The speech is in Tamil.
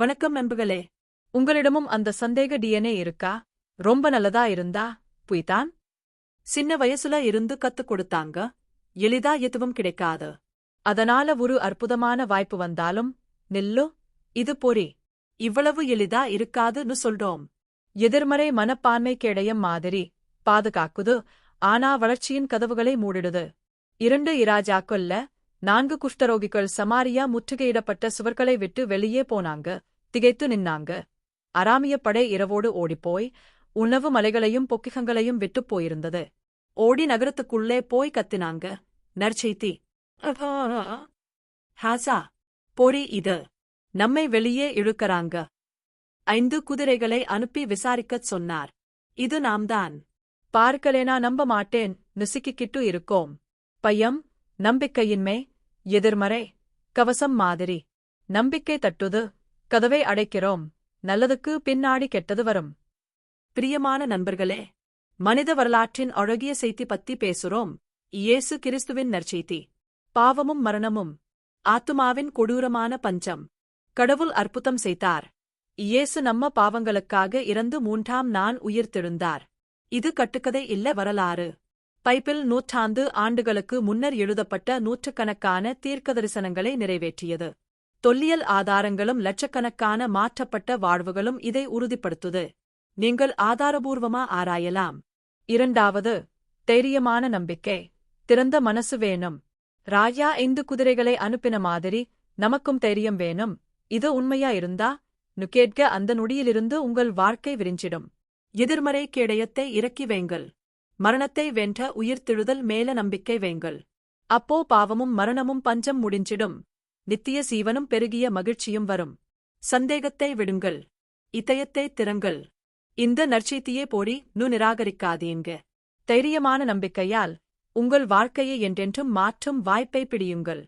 வணக்கம் நண்பர்களே. உங்களிடமும் அந்த சந்தேக டிஎன்ஏ இருக்கா? ரொம்ப நல்லதா இருந்தா? புய்தான். சின்ன வயசுல இருந்து கத்துக் கொடுத்தாங்க. எளிதா எதுவும் கிடைக்காது. அதனால ஒரு அற்புதமான வாய்ப்பு வந்தாலும் நில்லு இது பொறி. இவ்வளவு எளிதா இருக்காதுன்னு சொல்றோம். எதிர்மறை மனப்பான்மை கேடயம் மாதிரி பாதுகாக்குது ஆனா வளர்ச்சியின் கதவுகளை மூடிடுது. இரண்டு இராஜாக்கள்ல நான்கு குஷ்டரோகிகள் சமாரியா முற்றுகையிடப்பட்ட சுவர்களை விட்டு வெளியே போனாங்க. திகைத்து நின்னாங்க. அராமிய படை இரவோடு ஓடிப்போய் உணவு மலைகளையும் பொக்கிகங்களையும் விட்டுப் போயிருந்தது. ஓடி நகரத்துக்குள்ளே போய் கத்தினாங்க. நற்செய்தி. ஹாசா பொறி இது. நம்மை வெளியே இழுக்கறாங்க. ஐந்து குதிரைகளை அனுப்பி விசாரிக்கச் சொன்னார். இது நாம்தான். பார்க்கலேனா நம்ப மாட்டேன். நுசுக்கிக்கிட்டு இருக்கோம். பயம் நம்பிக்கையின்மை எதிர்மறை கவசம் மாதிரி. நம்பிக்கை தட்டுது. கதவை அடைக்கிறோம். நல்லதுக்கு பின்னாடி கெட்டது வரும். பிரியமான நண்பர்களே மனித வரலாற்றின் அழகிய செய்தி பத்தி பேசுறோம். இயேசு கிறிஸ்துவின் நற்செய்தி. பாவமும் மரணமும். ஆத்துமாவின் கொடூரமான பஞ்சம். கடவுள் அற்புதம் செய்தார். இயேசு நம்ம பாவங்களுக்காக இறந்து மூன்றாம் நான் உயிர்த்தெழுந்தார். இது கட்டுக்கதை இல்ல வரலாறு. பைபிள் நூற்றாண்டு ஆண்டுகளுக்கு முன்னர் எழுதப்பட்ட நூற்றுக்கணக்கான தீர்க்கதரிசனங்களை நிறைவேற்றியது. தொல்லியல் ஆதாரங்களும் லட்சக்கணக்கான மாற்றப்பட்ட வாழ்வுகளும் இதை உறுதிப்படுத்துது. நீங்கள் ஆதாரபூர்வமா ஆராயலாம். இரண்டாவது தைரியமான நம்பிக்கை. திறந்த மனசு வேணும். ராஜா இந்து குதிரைகளை அனுப்பின மாதிரி நமக்கும் தைரியம் வேணும். இது உண்மையா இருந்தா? நு கேட்க அந்த நொடியிலிருந்து உங்கள் வாழ்க்கை விரிஞ்சிடும். எதிர்மறை கேடயத்தை இறக்கி வைங்கள். மரணத்தை வென்ற உயிர்த்தெழுதல் மேல நம்பிக்கை வைங்கள். அப்போ பாவமும் மரணமும் பஞ்சம் முடிஞ்சிடும். நித்திய சீவனும் பெருகிய மகிழ்ச்சியும் வரும். சந்தேகத்தை விடுங்கள். இதயத்தை திறங்கள். இந்த நற்செய்தியே போடி நு நிராகரிக்காதீங்க. தைரியமான நம்பிக்கையால் உங்கள் வாழ்க்கையை என்றென்றும் மாற்றும் வாய்ப்பை பிடியுங்கள்.